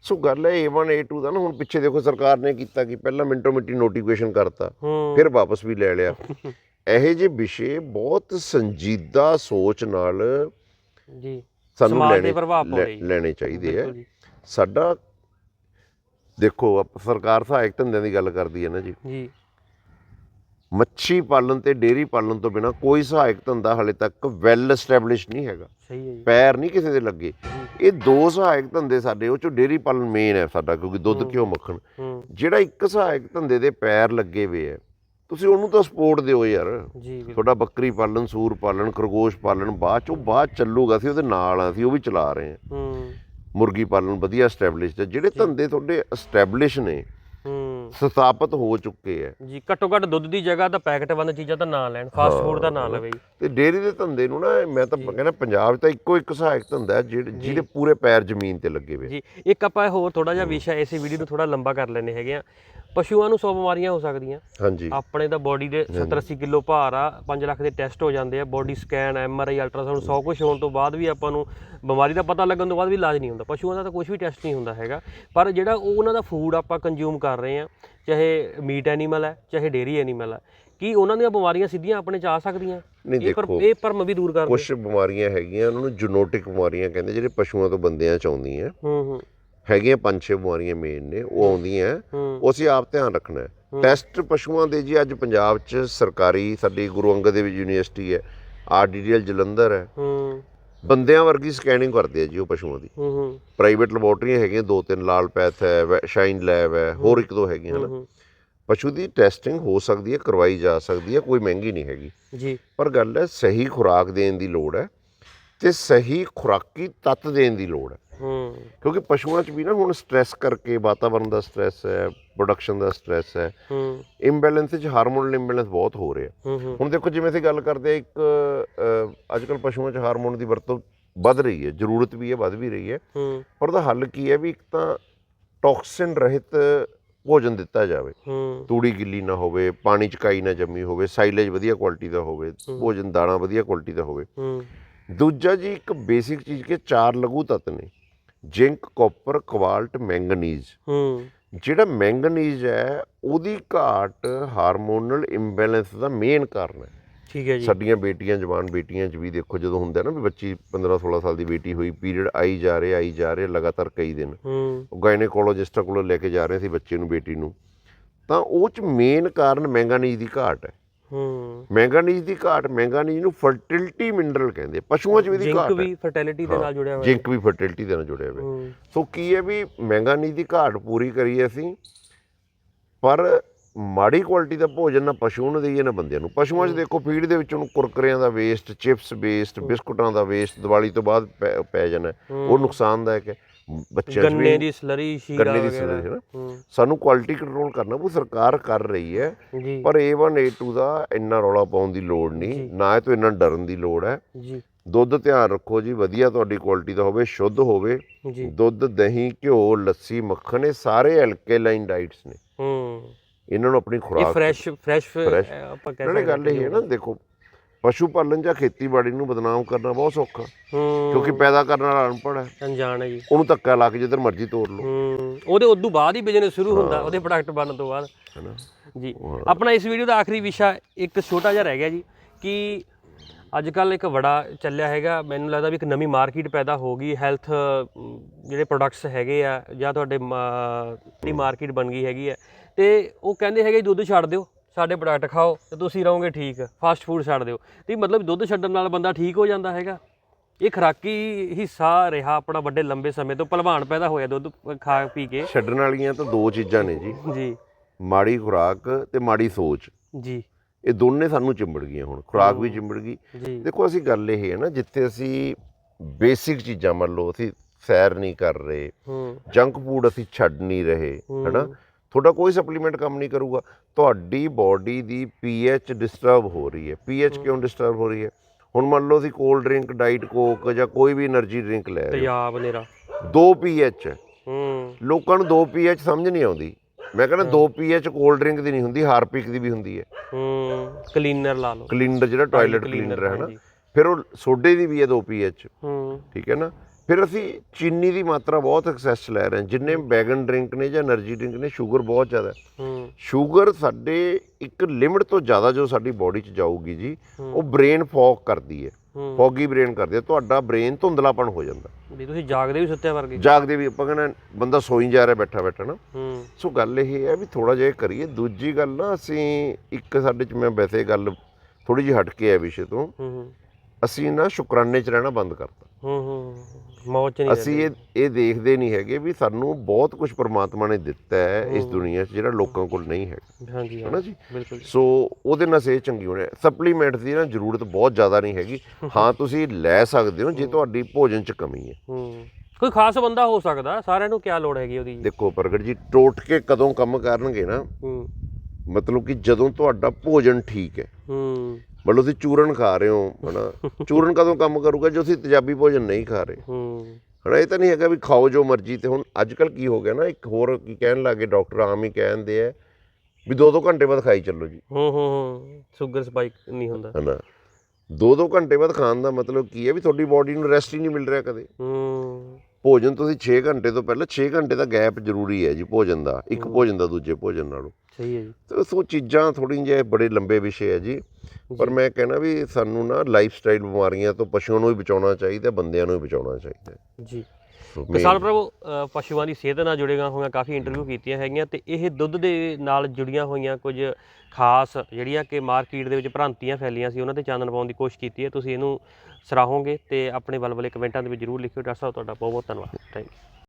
ਸੋ ਗੱਲ ਹੈ A1 A2 ਦਾ ਨਾ ਹੁਣ ਪਿੱਛੇ ਦੇਖੋ ਸਰਕਾਰ ਨੇ ਕੀਤਾ ਕਿ ਪਹਿਲਾਂ ਮਿੰਟੋ ਮਿੰਟੀ ਨੋਟੀਫਿਕੇਸ਼ਨ ਕਰਤਾ ਫਿਰ ਵਾਪਸ ਵੀ ਲੈ ਲਿਆ। ਇਹੋ ਜਿਹੇ ਵਿਸ਼ੇ ਬਹੁਤ ਸੰਜੀਦਾ ਸੋਚ ਨਾਲ ਜੀ। ਸਾਨੂੰ ਲੈਣੇ। ਲੈਣੇ ਚਾਹੀਦੇ ਆ। ਸਾਡਾ ਦੇਖੋ ਸਰਕਾਰ ਸਹਾਇਕ ਧੰਦਿਆਂ ਦੀ ਗੱਲ ਕਰਦੀ ਹੈ ਨਾ ਜੀ। ਜੀ। ਮੱਛੀ ਪਾਲਣ ਤੇ ਡੇਅਰੀ ਪਾਲਣ ਤੋਂ ਬਿਨਾ ਕੋਈ ਸਹਾਇਕ ਧੰਦਾ ਹਲੇ ਤੱਕ ਵੈਲ ਐਸਟੈਬਲਿਸ਼ ਨਹੀਂ ਹੈਗਾ। ਸਹੀ ਹੈ ਪੈਰ ਨਹੀਂ ਕਿਸੇ ਦੇ ਲੱਗੇ। ਇਹ ਦੋ ਸਹਾਇਕ ਧੰਦੇ ਸਾਡੇ ਉਹ ਚੋਂ ਡੇਅਰੀ ਪਾਲਣ ਮੇਨ ਹੈ ਸਾਡਾ ਕਿਉਂਕਿ ਦੁੱਧ ਘਿਓ ਮੱਖਣ। ਹੂੰ। ਜਿਹੜਾ ਇੱਕ ਸਹਾਇਕ ਧੰਦੇ ਦੇ ਪੈਰ ਲੱਗੇ ਹੋਏ ਆ ਤੁਸੀਂ ਉਹਨੂੰ ਤਾਂ ਸਪੋਰਟ ਦਿਓ ਯਾਰ। ਤੁਹਾਡਾ ਬੱਕਰੀ ਪਾਲਣ ਸੂਰ ਪਾਲਣ ਖਰਗੋਸ਼ ਪਾਲਣ ਬਾਅਦ ਚ ਉਹ ਬਾਅਦ ਚੱਲੂਗਾ ਅਸੀਂ ਉਹਦੇ ਨਾਲ ਆ ਅਸੀਂ ਉਹ ਵੀ ਚਲਾ ਰਹੇ ਹਾਂ। ਹੂੰ। ਮੁਰਗੀ ਪਾਲਣ ਵਧੀਆ ਐਸਟੈਬਲਿਸ਼ਡ ਹੈ। ਜਿਹੜੇ ਧੰਦੇ ਤੁਹਾਡੇ ਐਸਟੈਬਲਿਸ਼ ਨੇ ਹੂੰ ਸਥਾਪਿਤ ਹੋ ਚੁੱਕੇ ਹੈ ਜੀ ਘੱਟੋ ਘੱਟ ਦੁੱਧ ਦੀ ਜਗ੍ਹਾ ਤਾਂ ਪੈਕਟ ਬੰਦ ਚੀਜ਼ਾਂ ਤਾਂ ਨਾ ਲੈਣ ਫਾਸਟ ਫੂਡ ਦਾ ਨਾ ਲਵੇ ਤੇ ਡੇਅਰੀ ਦੇ ਧੰਦੇ ਨੂੰ ਨਾ ਮੈਂ ਤਾਂ ਕਹਿੰਦਾ ਪੰਜਾਬ 'ਚ ਤਾਂ ਇੱਕੋ ਇੱਕ ਸਹਾਇਕ ਧੰਦਾ ਹੈ ਜਿਹੜੇ ਜਿਹਦੇ ਪੂਰੇ ਪੈਰ ਜ਼ਮੀਨ ਤੇ ਲੱਗੇ ਹੋਏ ਜੀ ਇੱਕ ਆਪਾਂ ਹੋਰ ਥੋੜਾ ਜਿਹਾ ਵਿਸ਼ਾ ਇਸੇ ਵੀਡੀਓ ਨੂੰ ਥੋੜਾ ਲੰਬਾ ਕਰ ਲੈਨੇ ਹੈਗੇ ਆ। ਪਸ਼ੂਆਂ ਨੂੰ 100 ਬਿਮਾਰੀਆਂ ਹੋ ਸਕਦੀਆਂ। ਹਾਂਜੀ। ਆਪਣੇ ਤਾਂ ਬੋਡੀ ਦੇ 70 80 ਕਿਲੋ ਭਾਰ ਆ 5 ਲੱਖ ਦੇ ਟੈਸਟ ਹੋ ਜਾਂਦੇ ਆ body scan M R I ultrasound ਸੌ ਕੁਝ ਹੋਣ ਤੋਂ ਬਾਅਦ ਵੀ ਆਪਾਂ ਨੂੰ ਬਿਮਾਰੀ ਦਾ ਪਤਾ ਲੱਗਣ ਤੋਂ ਬਾਅਦ ਵੀ ਇਲਾਜ ਨਹੀਂ ਹੁੰਦਾ। ਪਸ਼ੂਆਂ ਦਾ ਤਾਂ ਕੁਝ ਵੀ ਟੈਸਟ ਨਹੀਂ ਹੁੰਦਾ ਹੈਗਾ। ਪਰ ਜਿਹੜਾ ਉਹ ਉਹਨਾਂ ਦਾ ਫੂਡ ਆਪਾਂ ਕੰਜ਼ਿਊਮ ਕਰ ਰਹੇ ਆ ਚਾਹੇ ਮੀਟ ਐਨੀਮਲ ਹੈ ਚਾਹੇ ਡੇਰੀ ਐਨੀਮਲ ਹੈ ਕੀ ਉਹਨਾਂ ਦੀਆਂ ਬਿਮਾਰੀਆਂ ਸਿੱਧੀਆਂ ਆਪਣੇ ਚ ਆ ਸਕਦੀਆਂ? ਨਹੀਂ ਇਹ ਪਰ ਦੇਖੋ ਇਹ ਭਰਮ ਵੀ ਦੂਰ ਕਰਦੇ ਕੁਝ ਬਿਮਾਰੀਆਂ ਹੈਗੀਆਂ ਉਹਨਾਂ ਨੂੰ ਜੀਨੋਟਿਕ ਬਿਮਾਰੀਆਂ ਕਹਿੰਦੇ ਜਿਹੜੇ ਪਸ਼ੂਆਂ ਤੋਂ ਬੰਦਿਆਂ ਚ ਆਉਂਦੀਆਂ। ਹੂੰ ਹੂੰ। ਹੈਗੀਆਂ ਪੰਜ ਛੇ ਬਿਮਾਰੀਆਂ ਮੇਨ ਨੇ ਉਹ ਆਉਂਦੀਆਂ ਉਹ ਅਸੀਂ ਆਪ ਧਿਆਨ ਰੱਖਣਾ ਟੈਸਟ ਪਸ਼ੂਆਂ ਦੇ ਜੀ ਅੱਜ ਪੰਜਾਬ 'ਚ ਸਰਕਾਰੀ ਸਾਡੀ ਗੁਰੂ ਅੰਗਦ ਦੇਵ ਯੂਨੀਵਰਸਿਟੀ ਹੈ ਆਰਡੀਡੀਐਲ ਜਲੰਧਰ ਹੈ। ਬੰਦਿਆਂ ਵਰਗੀ ਸਕੈਨਿੰਗ ਕਰਦੇ ਆ ਜੀ ਉਹ ਪਸ਼ੂਆਂ ਦੀ। ਪ੍ਰਾਈਵੇਟ ਲੈਬੋਰਟਰੀਆਂ ਹੈਗੀਆਂ ਦੋ ਤਿੰਨ ਲਾਲ ਪੈਥ ਹੈ ਸ਼ਾਈਨ ਲੈਬ ਹੈ ਹੋਰ ਇੱਕ ਦੋ ਹੈਗੀਆਂ ਨਾ ਹੂੰ ਪਸ਼ੂ ਦੀ ਟੈਸਟਿੰਗ ਹੋ ਸਕਦੀ ਹੈ ਕਰਵਾਈ ਜਾ ਸਕਦੀ ਹੈ ਕੋਈ ਮਹਿੰਗੀ ਨਹੀਂ ਹੈਗੀ। ਜੀ। ਪਰ ਗੱਲ ਹੈ ਸਹੀ ਖੁਰਾਕ ਦੇਣ ਦੀ ਲੋੜ ਹੈ ਤੇ ਸਹੀ ਖੁਰਾਕੀ ਤੱਤ ਦੇਣ ਦੀ ਲੋੜ ਹੈ। ਹੂੰ। ਕਿਉਂਕਿ ਪਸ਼ੂਆਂ 'ਚ ਵੀ ਨਾ ਹੁਣ ਸਟ੍ਰੈਸ ਕਰਕੇ ਵਾਤਾਵਰਣ ਦਾ ਸਟ੍ਰੈਸ ਹੈ ਪ੍ਰੋਡਕਸ਼ਨ ਦਾ ਸਟ੍ਰੈਸ ਹੈ। ਹੂੰ। ਇੰਬੈਲੈਂਸ 'ਚ ਹਾਰਮੋਨਲ ਇੰਬੈਲੈਂਸ ਬਹੁਤ ਹੋ ਰਿਹਾ। ਹੁਣ ਦੇਖੋ ਜਿਵੇਂ ਅਸੀਂ ਗੱਲ ਕਰਦੇ ਇੱਕ ਅੱਜ ਕੱਲ ਪਸ਼ੂਆਂ 'ਚ ਹਾਰਮੋਨ ਦੀ ਵਰਤੋਂ ਵੱਧ ਰਹੀ ਹੈ ਜ਼ਰੂਰਤ ਵੀ ਹੈ ਵੱਧ ਵੀ ਰਹੀ ਹੈ। ਪਰ ਉਹਦਾ ਹੱਲ ਕੀ ਹੈ ਵੀ ਇੱਕ ਤਾਂ ਟੌਕਸਿਨ ਰਹਿਤ ਭੋਜਨ ਦਿੱਤਾ ਜਾਵੇ। ਤੂੜੀ ਗਿੱਲੀ ਨਾ ਹੋਵੇ ਪਾਣੀ ਚ ਕਾਈ ਨਾ ਜੰਮੀ ਹੋਵੇ ਸਾਈਲੇਜ ਵਧੀਆ ਕੁਆਲਿਟੀ ਦਾ ਹੋਵੇ ਭੋਜਨ ਦਾਣਾ ਵਧੀਆ ਕੁਆਲਿਟੀ ਦਾ ਹੋਵੇ। ਦੂਜਾ ਜੀ ਇੱਕ ਬੇਸਿਕ ਚੀਜ਼ ਕਿ ਚਾਰ ਲਘੂ ਤੱਤ ਨੇ। Zinc copper cobalt manganese. ਹੂੰ। ਜਿਹੜਾ ਮੈਂਗਨੀਜ਼ ਹੈ ਉਹਦੀ ਘਾਟ ਹਾਰਮੋਨਲ ਇੰਬੈਲੈਂਸ ਦਾ ਮੇਨ ਕਾਰਨ ਹੈ। ਠੀਕ ਹੈ ਜੀ। ਸਾਡੀਆਂ ਬੇਟੀਆਂ ਜਵਾਨ ਬੇਟੀਆਂ 'ਚ ਵੀ ਦੇਖੋ ਜਦੋਂ ਹੁੰਦਾ ਨਾ ਵੀ ਬੱਚੀ 15 16 ਸਾਲ ਦੀ ਬੇਟੀ ਹੋਈ ਪੀਰੀਅਡ ਆਈ ਜਾ ਰਹੇ ਆਈ ਜਾ ਰਹੇ ਲਗਾਤਾਰ ਕਈ ਦਿਨ। ਹੂੰ। ਗਾਇਨੇਕੋਲੋਜਿਸਟਾਂ ਕੋਲੋਂ ਲੈ ਕੇ ਜਾ ਰਹੇ ਸੀ ਬੱਚੇ ਨੂੰ ਬੇਟੀ ਨੂੰ। ਤਾਂ ਉਹ 'ਚ ਮੇਨ ਕਾਰਨ ਮੈਂਗਨੀਜ਼ ਦੀ ਘਾਟ ਹੈ। ਹੂੰ। ਮੈਂਗਨੀਜ਼ ਦੀ ਘਾਟ ਮੈਂਗਨੀਜ਼ ਨੂੰ ਫਰਟੀਲਿਟੀ ਮਿਨਰਲ ਕਹਿੰਦੇ ਪਸ਼ੂਆਂ 'ਚ ਵੀ ਦੀ ਜਿੰਕ ਘਾਟ ਹੈ। ਵੀ ਫਰਟੀਲਿਟੀ ਦੇ ਨਾਲ ਜੁੜਿਆ ਹੋਇਆ ਜਿੰਕ ਵੀ ਫਰਟੀਲਿਟੀ ਦੇ ਨਾਲ ਜੁੜਿਆ ਹੋਇਆ। ਹੂੰ। ਸੋ ਕੀ ਹੈ ਵੀ ਮੈਂਗਨੀਜ਼ ਦੀ ਘਾਟ ਪੂਰੀ ਕਰੀਏ ਅਸੀਂ ਪਰ ਮਾੜੀ ਕੁਆਲਿਟੀ ਦਾ ਭੋਜਨ ਨਾ ਪਸ਼ੂ ਨੂੰ ਦੇਈਏ ਨਾ ਬੰਦਿਆਂ ਨੂੰ। ਪਸ਼ੂਆਂ 'ਚ ਦੇਖੋ ਫੀਡ ਦੇ ਵਿੱਚ ਉਹਨੂੰ ਕੁਰਕਰਿਆਂ ਦਾ ਵੇਸਟ ਚਿਪਸ ਵੇਸਟ ਬਿਸਕੁਟਾਂ ਦਾ ਵੇਸਟ ਦੀਵਾਲੀ ਤੋਂ ਬਾਅਦ ਪੈ- ਪੈ ਜਾਣਾ। ਉਹ ਨੁਕਸਾਨਦਾਇਕ ਹੈ। ਬੱਚਿਆਂ 'ਚ ਗੰਨੇ ਵੀ ਦੀ ਸਲਰੀ ਸ਼ੀਰਾ ਗੰਨੇ ਦੀ ਵਗੈਰਾ। ਸਲਰੀ ਹੈ ਨਾ ਹੂੰ। ਸਾਨੂੰ ਕੁਆਲਿਟੀ ਕੰਟਰੋਲ ਕਰਨਾ ਉਹ ਸਰਕਾਰ ਕਰ ਰਹੀ ਹੈ ਜੀ। ਪਰ A1 A2 ਦਾ ਇੰਨਾ ਰੌਲਾ ਪਾਉਣ ਦੀ ਲੋੜ ਨਹੀਂ ਨਾ ਇਹ ਤੋਂ ਇੰਨਾ ਡਰਨ ਦੀ ਲੋੜ ਹੈ। ਜੀ। ਦੁੱਧ ਧਿਆਨ ਰੱਖੋ ਜੀ ਵਧੀਆ ਤੁਹਾਡੀ ਕੁਆਲਿਟੀ ਦਾ ਹੋਵੇ ਸ਼ੁੱਧ ਹੋਵੇ। ਜੀ। ਦੁੱਧ ਦਹੀਂ ਘਿਓ ਲੱਸੀ ਮੱਖਣ ਇਹ ਸਾਰੇ ਐਲਕੇਲਾਈਨ ਡਾਈਟਸ ਨੇ। ਹੂੰ। ਇਹਨਾਂ ਨੂੰ ਆਪਣੀ ਇਹ ਖੁਰਾਕ ਫਰੈਸ਼ ਫਰੈਸ਼ Fresh। ਆਪਾਂ ਕਹਿ ਸਕਦੇ ਗੱਲ ਇਹ ਹੈ ਨਾ ਦੇਖੋ ਪਸ਼ੂ ਪਾਲਣ ਜਾਂ ਖੇਤੀਬਾੜੀ ਨੂੰ ਬਦਨਾਮ ਕਰਨਾ ਬਹੁਤ ਸੌਖਾ। ਹੂੰ। ਕਿਉਂਕਿ ਪੈਦਾ ਕਰਨ ਵਾਲਾ ਅਨਪੜ੍ਹ ਹੈ। ਅਣਜਾਣ ਹੈ ਜੀ। ਉਹਨੂੰ ਧੱਕਾ ਲਾ ਕੇ ਜਿੱਧਰ ਮਰਜ਼ੀ ਤੋੜ ਲਓ। ਹੂੰ ਉਹਦੇ ਉਦੋਂ ਬਾਅਦ ਹੀ ਬਿਜ਼ਨਸ ਸ਼ੁਰੂ ਹੁੰਦਾ ਉਹਦੇ ਪ੍ਰੋਡਕਟ ਬਣਨ ਤੋਂ ਬਾਅਦ। ਹੈਨਾ? ਜੀ। ਆਪਣਾ ਇਸ ਵੀਡੀਓ ਦਾ ਆਖਰੀ ਵਿਸ਼ਾ ਇੱਕ ਛੋਟਾ ਜਿਹਾ ਰਹਿ ਗਿਆ ਜੀ ਕਿ ਅੱਜ ਕੱਲ ਇੱਕ ਬੜਾ ਚੱਲਿਆ ਹੈਗਾ ਮੈਨੂੰ ਲੱਗਦਾ ਵੀ ਇੱਕ ਨਵੀਂ ਮਾਰਕੀਟ ਪੈਦਾ ਹੋ ਗਈ ਹੈਲਥ ਜਿਹੜੇ ਪ੍ਰੋਡਕਟਸ ਹੈਗੇ ਆ ਜਾਂ ਤੁਹਾਡੇ ਦੀ ਮਾਰਕੀਟ ਬਣ ਗਈ ਹੈਗੀ ਹੈ ਤੇ ਉਹ ਕਹਿੰਦੇ ਹੈਗੇ ਦੁੱਧ ਛੱਡ ਦਿਓ। ਸਾਡੇ ਪ੍ਰੋਡਕਟ ਖਾਓ ਤੇ ਤੁਸੀਂ ਰਹੋਗੇ ਠੀਕ ਫਾਸਟ ਫੂਡ ਛੱਡ ਦਿਓ। ਤੇ ਮਤਲਬ ਦੁੱਧ ਛੱਡਣ ਨਾਲ ਬੰਦਾ ਠੀਕ ਹੋ ਜਾਂਦਾ ਹੈਗਾ। ਇਹ ਖਰਾਕੀ ਹਿੱਸਾ ਰਿਹਾ ਆਪਣਾ ਵੱਡੇ ਲੰਬੇ ਸਮੇਂ ਤੋਂ ਭਲਵਾਨ ਪੈਦਾ ਹੋਇਆ ਦੁੱਧ ਖਾ ਪੀ ਕੇ। ਛੱਡਣ ਵਾਲੀਆਂ ਤਾਂ ਦੋ ਚੀਜ਼ਾਂ ਨੇ ਜੀ। ਜੀ। ਮਾੜੀ ਖੁਰਾਕ ਤੇ ਮਾੜੀ ਸੋਚ। ਜੀ। ਇਹ ਦੋਨੇ ਸਾਨੂੰ ਚਿੰਬੜ ਗਈਆਂ ਹੁਣ ਖੁਰਾਕ ਵੀ ਚਿੰਬੜ ਗਈ। ਦੇਖੋ ਅਸੀਂ ਗੱਲ ਇਹ ਹੈ ਨਾ ਜਿੱਥੇ ਅਸੀਂ ਬੇਸਿਕ ਚੀਜ਼ਾਂ ਮੰਨ ਲਓ ਅਸੀਂ ਸੈਰ ਨਹੀਂ ਕਰ ਰਹੇ ਹੂੰ। ਜੰਕ ਫੂਡ ਅਸੀਂ ਛੱਡ ਨਹੀਂ ਰਹੇ ਹੈਨਾ? ਤੁਹਾਡਾ ਕੋਈ ਸਪਲੀਮੈਂਟ ਕੰਮ ਨਹੀਂ ਕਰੂਗਾ। ਤੁਹਾਡੀ ਬਾਡੀ ਦੀ ਪੀਐਚ ਡਿਸਟਰਬ ਹੋ ਰਹੀ ਹੈ। ਪੀਐਚ ਕਿਉਂ ਡਿਸਟਰਬ ਹੋ ਰਹੀ ਹੈ? ਹੁਣ ਮੰਨ ਲਓ ਤੁਸੀਂ ਕੋਲਡ ਡਰਿੰਕ ਡਾਈਟ ਕੋਕ ਜਾਂ ਕੋਈ ਵੀ ਐਨਰਜੀ ਡਰਿੰਕ ਲੈ ਰਹੇ ਤਿਆਬ ਨੇਰਾ 2 ਪੀਐਚ ਹੂੰ। ਲੋਕਾਂ ਨੂੰ ਦੋ ਪੀਐਚ ਸਮਝ ਨਹੀਂ ਆਉਂਦੀ। ਮੈਂ ਕਹਿੰਦਾ 2 ਪੀਐਚ ਕੋਲਡ ਡਰਿੰਕ ਦੀ ਨਹੀਂ ਹੁੰਦੀ ਹਾਰਪਿਕ ਦੀ ਵੀ ਹੁੰਦੀ ਹੈ। ਹੂੰ ਕਲੀਨਰ ਲਾ ਲਓ। ਕਲੀਨਰ ਜਿਹੜਾ ਟਾਇਲਟ ਕਲੀਨਰ ਹੈ ਨਾ ਫਿਰ ਉਹ ਸੋਡੇ ਦੀ ਵੀ ਹੈ ਦੋ ਪੀਐਚ ਹੂੰ। ਠੀਕ ਹੈ ਨਾ? ਫਿਰ ਅਸੀਂ ਚੀਨੀ ਦੀ ਮਾਤਰਾ ਬਹੁਤ ਐਕਸੈਸ ਲੈ ਰਹੇ ਹਾਂ। ਜਿੰਨੇ ਬੈਗਨ ਡਰਿੰਕ ਨੇ ਜਾਂ એનર્ਜੀ ਡਰਿੰਕ ਨੇ 슈ਗਰ ਬਹੁਤ ਜ਼ਿਆਦਾ। ਹੂੰ। 슈ਗਰ ਸਾਡੇ ਇੱਕ ਲਿਮਿਟ ਤੋਂ ਜ਼ਿਆਦਾ ਜੋ ਸਾਡੀ ਬਾਡੀ 'ਚ ਜਾਊਗੀ ਜੀ ਉਹ ਬ੍ਰੇਨ ਫੌਗ ਕਰਦੀ ਹੈ। ਫੌਗੀ ਬ੍ਰੇਨ ਕਰਦੀ ਹੈ। ਤੁਹਾਡਾ ਬ੍ਰੇਨ ਧੁੰਦਲਾਪਣ ਹੋ ਜਾਂਦਾ। ਵੀ ਤੁਸੀਂ ਜਾਗਦੇ ਵੀ ਸੁੱਤੇ ਵਰਗੇ। ਜਾਗਦੇ ਵੀ ਆਪਾਂ ਕਹਿੰਦੇ ਬੰਦਾ ਸੋਈ ਜਾ ਰਿਹਾ ਬੈਠਾ ਬੈਠਾ ਨਾ। ਸੋ ਗੱਲ ਇਹ ਹੈ ਵੀ ਥੋੜਾ ਜਿਹਾ ਕਰੀਏ। ਦੂਜੀ ਗੱਲ ਨਾ ਅਸੀਂ ਇੱਕ ਸਾਡੇ 'ਚ ਮੈਂ ਵੈਸੇ ਗੱਲ ਥੋੜੀ ਜਿਹੀ ਹਟ ਕੇ ਹੈ ਵਿਸ਼ੇ ਤੋਂ। ਅਸੀਂ ਨਾ ਸ਼ੁਕਰਾਨੇ 'ਚ ਰਹਿਣਾ ਬੰਦ ਕਰਤਾ। ਹੂੰ ਹੂੰ। ਮੌਜ ਚ ਨਹੀਂ ਅਸੀਂ ਇਹ ਇਹ ਦੇਖਦੇ ਨਹੀਂ ਹੈਗੇ ਵੀ ਸਾਨੂੰ ਬਹੁਤ ਕੁਝ ਪ੍ਰਮਾਤਮਾ ਨੇ ਦਿੱਤਾ ਹੈ ਇਸ ਦੁਨੀਆ 'ਚ ਜਿਹੜਾ ਲੋਕਾਂ ਕੋਲ ਨਹੀਂ ਹੈਗਾ। ਹਾਂਜੀ ਹਾਂ ਹੈਨਾ ਜੀ। ਸੋ ਉਹਦੇ ਨਾਲ ਸਿਹਤ ਚੰਗੀ ਹੋਣੀ ਸਪਲੀਮੈਂਟ ਦੀ ਨਾ ਜ਼ਰੂਰਤ ਬਹੁਤ ਜ਼ਿਆਦਾ ਨਹੀਂ ਹੈਗੀ। [LAUGHS] ਹਾਂ ਤੁਸੀਂ ਲੈ ਸਕਦੇ ਹੋ ਜੇ ਤੁਹਾਡੀ ਭੋਜਨ 'ਚ ਕਮੀ ਹੈ। ਹੂੰ। ਕੋਈ ਖਾਸ ਬੰਦਾ ਹੋ ਸਕਦਾ ਸਾਰਿਆਂ ਨੂੰ ਕੀ ਲੋੜ ਹੈਗੀ ਉਹਦੀ ਦੇਖੋ ਪ੍ਰਗਟ ਜੀ ਟੋਟ ਕੇ ਕਦੋਂ ਕੰਮ ਕਰਨਗੇ ਨਾ ਹੂੰ। ਮਤਲਬ ਕਿ ਜਦੋਂ ਤੁਹਾਡਾ ਭੋਜਨ ਠੀਕ ਹੈ ਹੂੰ। ਮੰਨ ਲਓ ਤੁਸੀਂ ਚੂਰਨ ਖਾ ਰਹੇ ਹੋ ਹਨਾ? [LAUGHS] ਚੂਰਨ ਕਦੋਂ ਕੰਮ ਕਰੂਗਾ ਜੇ ਤੁਸੀਂ ਤੇਜ਼ਾਬੀ ਭੋਜਨ ਨਹੀਂ ਖਾ ਰਹੇ? ਹੂੰ। ਹਣਾ ਇਹ ਤਾਂ ਨਹੀਂ ਹੈਗਾ ਵੀ ਖਾਓ ਜੋ ਮਰਜ਼ੀ ਤੇ ਹੁਣ ਅੱਜ ਕੱਲ ਕੀ ਹੋ ਗਿਆ ਨਾ ਇੱਕ ਹੋਰ ਕੀ ਕਹਿਣ ਲੱਗੇ ਡਾਕਟਰ ਆਮ ਹੀ ਕਹਿੰਦੇ ਆ ਵੀ ਦੋ ਦੋ ਘੰਟੇ ਬਾਅਦ ਖਾਈ ਚੱਲੋ ਜੀ। ਹੂੰ ਹੂੰ ਹੂੰ। ਸ਼ੂਗਰ ਸਪਾਈਕ ਨਹੀਂ ਹੁੰਦਾ। ਹਨਾ ਦੋ ਦੋ ਘੰਟੇ ਬਾਅਦ ਖਾਣ ਦਾ ਮਤਲਬ ਕੀ ਹੈ ਵੀ ਤੁਹਾਡੀ ਬਾਡੀ ਨੂੰ ਰੈਸਟ ਹੀ ਨਹੀਂ ਮਿਲ ਰਿਹਾ ਕਦੇ। ਹੂੰ। ਭੋਜਨ ਤੁਸੀਂ 6 ਘੰਟੇ ਤੋਂ ਪਹਿਲਾਂ 6 ਘੰਟੇ ਦਾ ਗੈਪ ਜ਼ਰੂਰੀ ਹੈ ਜੀ ਭੋਜਨ ਦਾ ਇੱਕ ਭੋਜਨ ਦਾ ਦੂਜੇ ਭੋਜਨ ਨਾਲੋਂ। ਸਹੀ ਹੈ ਜੀ। ਤੇ ਸੋ ਚੀਜ਼ਾਂ ਥੋੜ੍ਹੀਆਂ ਜਿਹਾ ਬੜੇ ਲੰਬੇ ਵਿਸ਼ੇ ਹੈ ਜੀ। ਪਰ ਮੈਂ ਕਹਿਣਾ ਵੀ ਸਾਨੂੰ ਨਾ ਲਾਈਫ ਸਟਾਈਲ ਬਿਮਾਰੀਆਂ ਤੋਂ ਪਸ਼ੂਆਂ ਨੂੰ ਵੀ ਬਚਾਉਣਾ ਚਾਹੀਦਾ ਬੰਦਿਆਂ ਨੂੰ ਵੀ ਬਚਾਉਣਾ ਚਾਹੀਦਾ। ਜੀ। ਕਿਸਾਨ ਪ੍ਰਭੂ ਅ, ਪਸ਼ੂਆਂ ਦੀ ਸਿਹਤ ਨਾਲ ਜੁੜੀਆਂ ਹੋਈਆਂ ਕਾਫੀ ਇੰਟਰਵਿਊ ਕੀਤੀਆਂ ਹੈਗੀਆਂ ਤੇ ਇਹ ਦੁੱਧ ਦੇ ਨਾਲ ਜੁੜੀਆਂ ਹੋਈਆਂ ਕੁਝ ਖਾਸ ਜਿਹੜੀਆਂ ਕਿ ਮਾਰਕੀਟ ਦੇ ਵਿੱਚ ਭ੍ਰਾਂਤੀਆਂ ਫੈਲੀਆਂ ਸੀ ਉਹਨਾਂ ਤੇ ਚਾਨਣ ਪਾਉਣ ਦੀ ਕੋਸ਼ਿਸ਼ ਕੀਤੀ ਹੈ। ਤੁਸੀਂ ਇਹਨੂੰ ਸਰਾਹੋਗੇ ਤੇ ਆਪਣੇ ਬਲਬਲੇ ਕਮੈਂਟਾਂ ਦੇ ਵਿੱਚ ਜਰੂਰ ਲਿਖਿਓ। ਡਾਕਟਰ ਸਾਹਿਬ ਤੁਹਾਡਾ ਬਹੁਤ ਬਹੁਤ ਧੰਨਵਾਦ। Thank you